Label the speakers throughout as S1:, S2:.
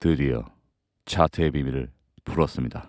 S1: 드디어 차트의 비밀을 풀었습니다.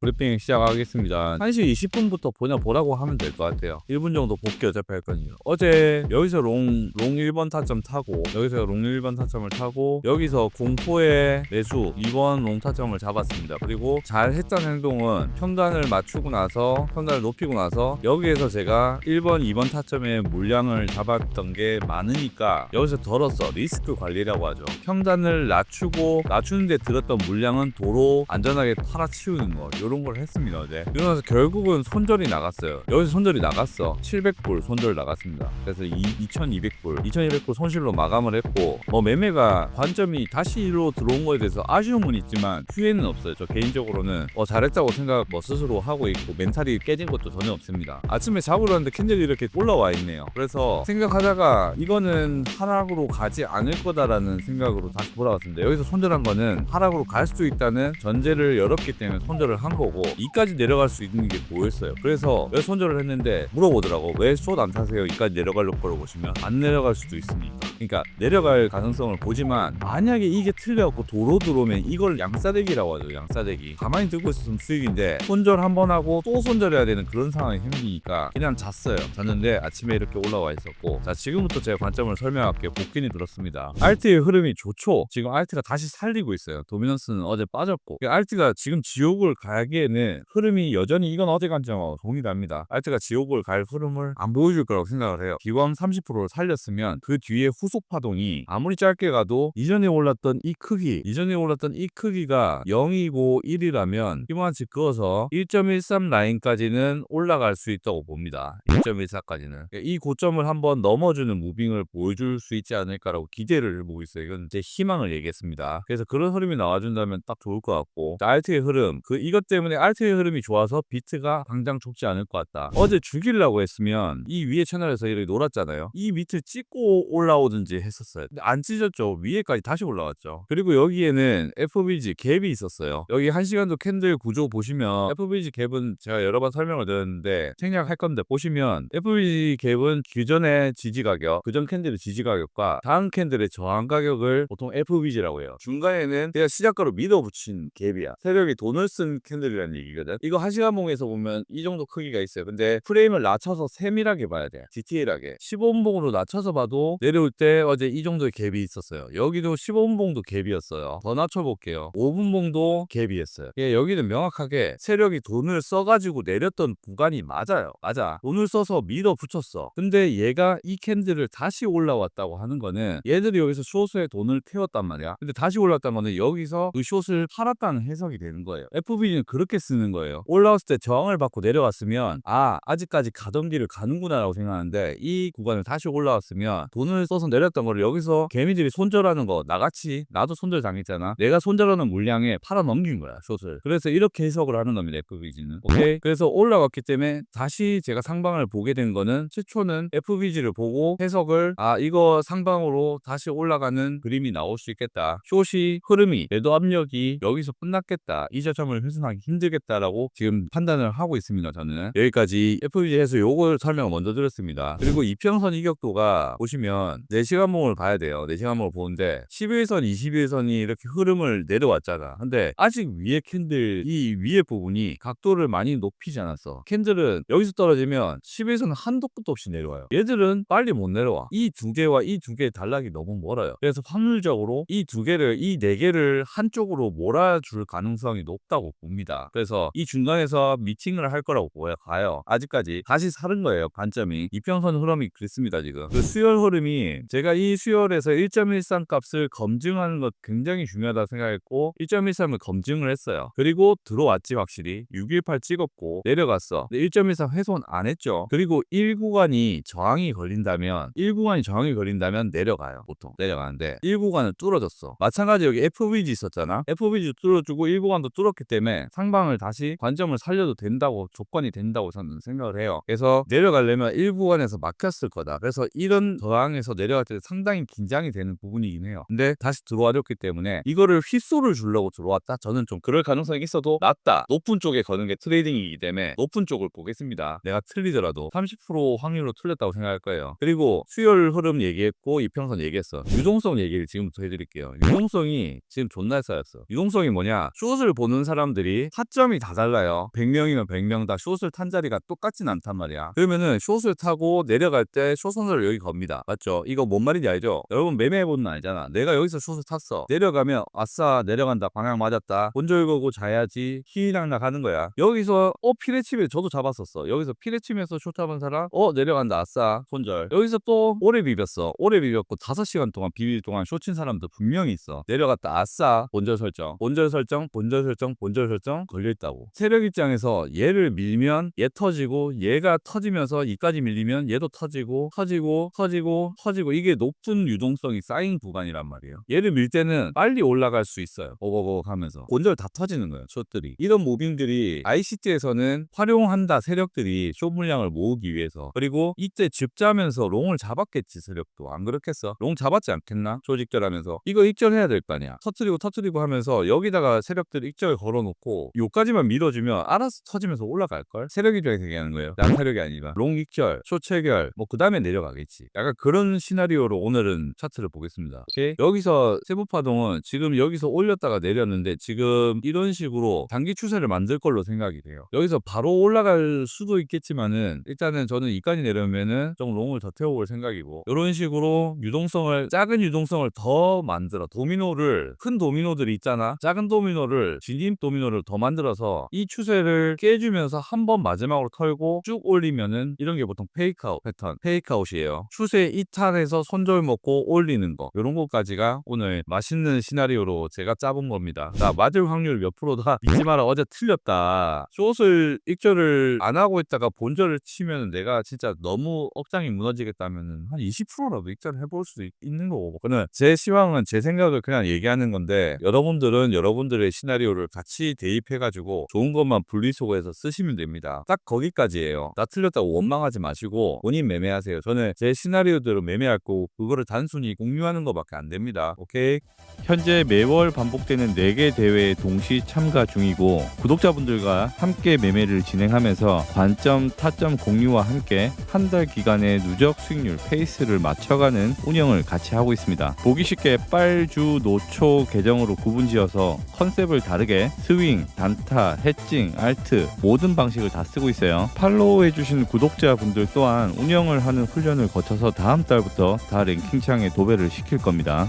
S2: 브리핑 시작하겠습니다. 1시 20분부터 보냐 보라고 하면 될 것 같아요. 1분 정도 복귀 어차피 할 거니요. 어제 여기서 롱, 롱 1번 타점 타고 여기서 롱 1번 타점을 타고 여기서 공포의 매수 2번 롱 타점을 잡았습니다. 그리고 잘 했던 행동은 평단을 맞추고 나서 평단을 높이고 나서 여기에서 제가 1번, 2번 타점의 물량을 잡았던 게 많으니까 여기서 덜었어. 리스크 관리라고 하죠. 평단을 낮추고 낮추는데 들었던 물량은 도로 안전하게 팔아치우는 거 이런 걸 했습니다 어제. 이러면서 결국은 손절이 나갔어요. 여기서 손절이 나갔어. 700불 손절 나갔습니다. 그래서 2, 2200불 2200불 손실로 마감을 했고 뭐 매매가 관점이 다시로 들어온 거에 대해서 아쉬움은 있지만 후회는 없어요. 저 개인적으로는 어, 잘했다고 생각 뭐 스스로 하고 있고 멘탈이 깨진 것도 전혀 없습니다. 아침에 잡으러 왔는데 캔들이 이렇게 올라와 있네요. 그래서 생각하다가 이거는 하락으로 가지 않을 거다라는 생각으로 다시 돌아왔습니다. 여기서 손절한 거는 하락으로 갈수 있다는 전제를 열었기 때문에 손절을 한 거고 이까지 내려갈 수 있는 게 보였어요. 그래서 왜 손절을 했는데 물어보더라고. 왜 숏안 타세요? 이까지 내려갈 거로 보시면 안 내려갈 수도 있으니까. 그러니까 내려갈 가능성을 보지만 만약에 이게 틀려갖고 도로 들어오면 이걸 양싸대기라고 하죠. 양싸대기. 가만히 들고 있었으면 수익인데 손절 한 번 하고 또 손절해야 되는 그런 상황이 생기니까 그냥 잤어요. 잤는데 아침에 이렇게 올라와 있었고 자 지금부터 제가 관점을 설명할게요. 복귀는 들었습니다. 알트의 흐름이 좋죠. 지금 알트가 다시 살리고 있어요. 도미넌스는 어제 빠졌고 알트가 지금 지옥을 가 기에는 흐름이 여전히 이건 어제 관점하고 동일합니다. 알트가 지옥을 갈 흐름을 안 보여줄 거라고 생각을 해요. 기관 30%를 살렸으면 그 뒤에 후속 파동이 아무리 짧게 가도 이전에 올랐던 이 크기, 이전에 올랐던 이 크기가 0이고 1이라면 피보나치 그어서 1.13 라인까지는 올라갈 수 있다고 봅니다. 1.14까지는 이 고점을 한번 넘어주는 무빙을 보여줄 수 있지 않을까라고 기대를 해보고 있어요. 이건 제 희망을 얘기했습니다. 그래서 그런 흐름이 나와준다면 딱 좋을 것 같고 자, 알트의 흐름 그 이것 때문에 알트의 흐름이 좋아서 비트가 당장 죽지 않을 것 같다. 어제 죽이려고 했으면 이 위에 채널에서 이렇게 놀았잖아요. 이 밑을 찍고 올라오든지 했었어요. 근데 안 찢었죠. 위에까지 다시 올라왔죠. 그리고 여기에는 FBG 갭이 있었어요. 여기 한 시간도 캔들 구조 보시면 FBG 갭은 제가 여러 번 설명을 드렸는데 생략할 건데 보시면 FBG 갭은 기존의 지지 가격, 그전 캔들의 지지 가격과 다음 캔들의 저항 가격을 보통 FBG라고 해요. 중간에는 그냥 시작가로 밀어붙인 갭이야. 세력이 돈을 쓴 캔들 이라는 얘기거든. 이거 한 시간 봉에서 보면 이 정도 크기가 있어요. 근데 프레임을 낮춰서 세밀하게 봐야 돼. 디테일하게. 15분봉으로 낮춰서 봐도 내려올 때 어제 이 정도의 갭이 있었어요. 여기도 15분봉도 갭이었어요. 더 낮춰볼게요. 5분봉도 갭이었어요. 예, 여기는 명확하게 세력이 돈을 써가지고 내렸던 구간이 맞아요. 맞아. 돈을 써서 밀어 붙였어. 근데 얘가 이 캔들을 다시 올라왔다고 하는 거는 얘들이 여기서 숏에 돈을 태웠단 말이야. 근데 다시 올라왔다는 거는 여기서 그 숏을 팔았다는 해석이 되는 거예요. FB는 그렇게 쓰는 거예요. 올라왔을 때 저항을 받고 내려왔으면 아 아직까지 가던 길을 가는구나 라고 생각하는데 이 구간을 다시 올라왔으면 돈을 써서 내렸던 거를 여기서 개미들이 손절하는 거 나같이 나도 손절 당했잖아. 내가 손절하는 물량에 팔아 넘긴 거야 숏을. 그래서 이렇게 해석을 하는 겁니다. FBG는. 오케이. 그래서 올라왔기 때문에 다시 제가 상방을 보게 된 거는 최초는 FBG를 보고 해석을 아 이거 상방으로 다시 올라가는 그림이 나올 수 있겠다. 숏이 흐름이 매도 압력이 여기서 끝났겠다. 이 저점을 훼손하기 힘들겠다라고 지금 판단을 하고 있습니다. 저는 여기까지 FBG에서 요걸 설명을 먼저 드렸습니다. 그리고 이평선 이격도가 보시면 4시간봉을 봐야 돼요. 4시간봉을 보는데 11선, 21선이 이렇게 흐름을 내려왔잖아. 근데 아직 위에 캔들 이 위에 부분이 각도를 많이 높이지 않았어. 캔들은 여기서 떨어지면 11선 한도 끝도 없이 내려와요. 얘들은 빨리 못 내려와. 이 두 개와 이 두 개의 단락이 너무 멀어요. 그래서 확률적으로 이 두 개를 이 네 개를 한쪽으로 몰아줄 가능성이 높다고 봅니다. 그래서 이 중간에서 미팅을 할 거라고 보여 가요. 아직까지 다시 사는 거예요. 관점이 이평선 흐름이 그랬습니다 지금. 그 수열 흐름이 제가 이 수열에서 1.13 값을 검증하는 것 굉장히 중요하다 생각했고 1.13을 검증을 했어요. 그리고 들어왔지 확실히 618 찍었고 내려갔어. 근데 1.13 훼손 안 했죠. 그리고 1구간이 저항이 걸린다면 1구간이 저항이 걸린다면 내려가요. 보통 내려가는데 1구간은 뚫어졌어. 마찬가지 여기 FVG 있었잖아. FVG 뚫어주고 1구간도 뚫었기 때문에 상방을 다시 관점을 살려도 된다고 조건이 된다고 저는 생각을 해요. 그래서 내려가려면 일부원에서 막혔을 거다. 그래서 이런 저항에서 내려갈 때 상당히 긴장이 되는 부분이긴 해요. 근데 다시 들어와줬기 때문에 이거를 휘소를 주려고 들어왔다. 저는 좀 그럴 가능성이 있어도 낮다. 높은 쪽에 거는 게 트레이딩이기 때문에 높은 쪽을 보겠습니다. 내가 틀리더라도 30% 확률로 틀렸다고 생각할 거예요. 그리고 수요일 흐름 얘기했고 이평선 얘기했어. 유동성 얘기를 지금부터 해드릴게요. 유동성이 지금 존나 쌓였어. 유동성이 뭐냐? 숏을 보는 사람들이 타점이 다 달라요. 100명이면 100명 다 숏을 탄 자리가 똑같진 않단 말이야. 그러면은 숏을 타고 내려갈 때 숏선을 여기 겁니다. 맞죠? 이거 뭔 말인지 알죠? 여러분 매매해보는 거 아니잖아. 내가 여기서 숏을 탔어. 내려가면 아싸 내려간다. 방향 맞았다. 본절 거고 자야지. 희낙낙 하는 거야. 여기서 어 피레침에 저도 잡았었어. 여기서 피레침에서 숏 잡은 사람 어 내려간다. 아싸 본절. 여기서 또 오래 비볐어. 오래 비볐고 5시간 동안 비빌 동안 숏친 사람도 분명히 있어. 내려갔다. 아싸 본절 설정. 본절 설정. 본절 설정. 본절 설정 걸려있다고. 세력 입장에서 얘를 밀면 얘 터지고 얘가 터지면서 이까지 밀리면 얘도 터지고 터지고 터지고 터지고 이게 높은 유동성이 쌓인 구간이란 말이에요. 얘를 밀 때는 빨리 올라갈 수 있어요. 오고고 하면서 곤절 다 터지는 거예요. 숏들이 이런 무빙들이 ICT에서는 활용한다 세력들이 숏 물량을 모으기 위해서 그리고 이때 집자면서 롱을 잡았겠지 세력도 안 그렇겠어? 롱 잡았지 않겠나? 숏 익절하면서 이거 익절해야 될 거 아니야. 터트리고 터트리고 하면서 여기다가 세력들 익절 걸어놓고 요까지만 밀어주면 알아서 터지면서 올라갈 걸. 세력 입장에서 얘기하는 거예요. 난 세력이 아니라 롱 익절, 숏 체결 뭐 그 다음에 내려가겠지. 약간 그런 시나리오로 오늘은 차트를 보겠습니다. 오케이? 여기서 세부 파동은 지금 여기서 올렸다가 내렸는데 지금 이런 식으로 단기 추세를 만들 걸로 생각이 돼요. 여기서 바로 올라갈 수도 있겠지만은 일단은 저는 이까지 내려면은 좀 롱을 더 태워볼 생각이고 이런 식으로 유동성을 작은 유동성을 더 만들어 도미노를 큰 도미노들이 있잖아. 작은 도미노를 진입 도미노를 더 만들어서 이 추세를 깨주면서 한 번 마지막으로 털고 쭉 올리면은 이런 게 보통 페이크아웃 패턴, 페이크아웃이에요. 추세 이탈해서 손절 먹고 올리는 거 이런 것까지가 오늘 맛있는 시나리오로 제가 짜본 겁니다. 자 맞을 확률 몇 프로다 믿지 마라 어제 틀렸다. 숏을 익절을 안 하고 있다가 본절을 치면 내가 진짜 너무 억장이 무너지겠다면은 한 20%라도 익절을 해볼 수도 있- 있는 거고. 그는 제 시황은 제 생각을 그냥 얘기하는 건데 여러분들은 여러분들의 시나리오를 같이 대입 해가지고 좋은 것만 분리수거해서 쓰시면 됩니다. 딱 거기까지예요. 나 틀렸다고 원망하지 마시고 본인 매매하세요. 저는 제 시나리오대로 매매할 거고 그거를 단순히 공유하는 것밖에 안 됩니다. 오케이?
S1: 현재 매월 반복되는 4개 대회에 동시 참가 중이고 구독자분들과 함께 매매를 진행하면서 관점, 타점 공유와 함께 한 달 기간의 누적 수익률 페이스를 맞춰가는 운영을 같이 하고 있습니다. 보기 쉽게 빨주, 노초 계정으로 구분지어서 컨셉을 다르게 스윙, 단타, 해칭, 알트 모든 방식을 다 쓰고 있어요. 팔로우 해주신 구독자분들 또한 운영을 하는 훈련을 거쳐서 다음 달부터 다 랭킹창에 도배를 시킬 겁니다.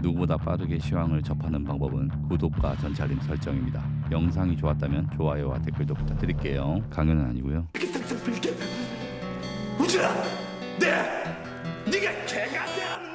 S1: 누구보다 빠르게 시황을 접하는 방법은 구독과 전체 알림 설정입니다. 영상이 좋았다면 좋아요와 댓글도 부탁드릴게요. 강연은 아니고요.
S3: 우진아, 네, 네가 개가 되는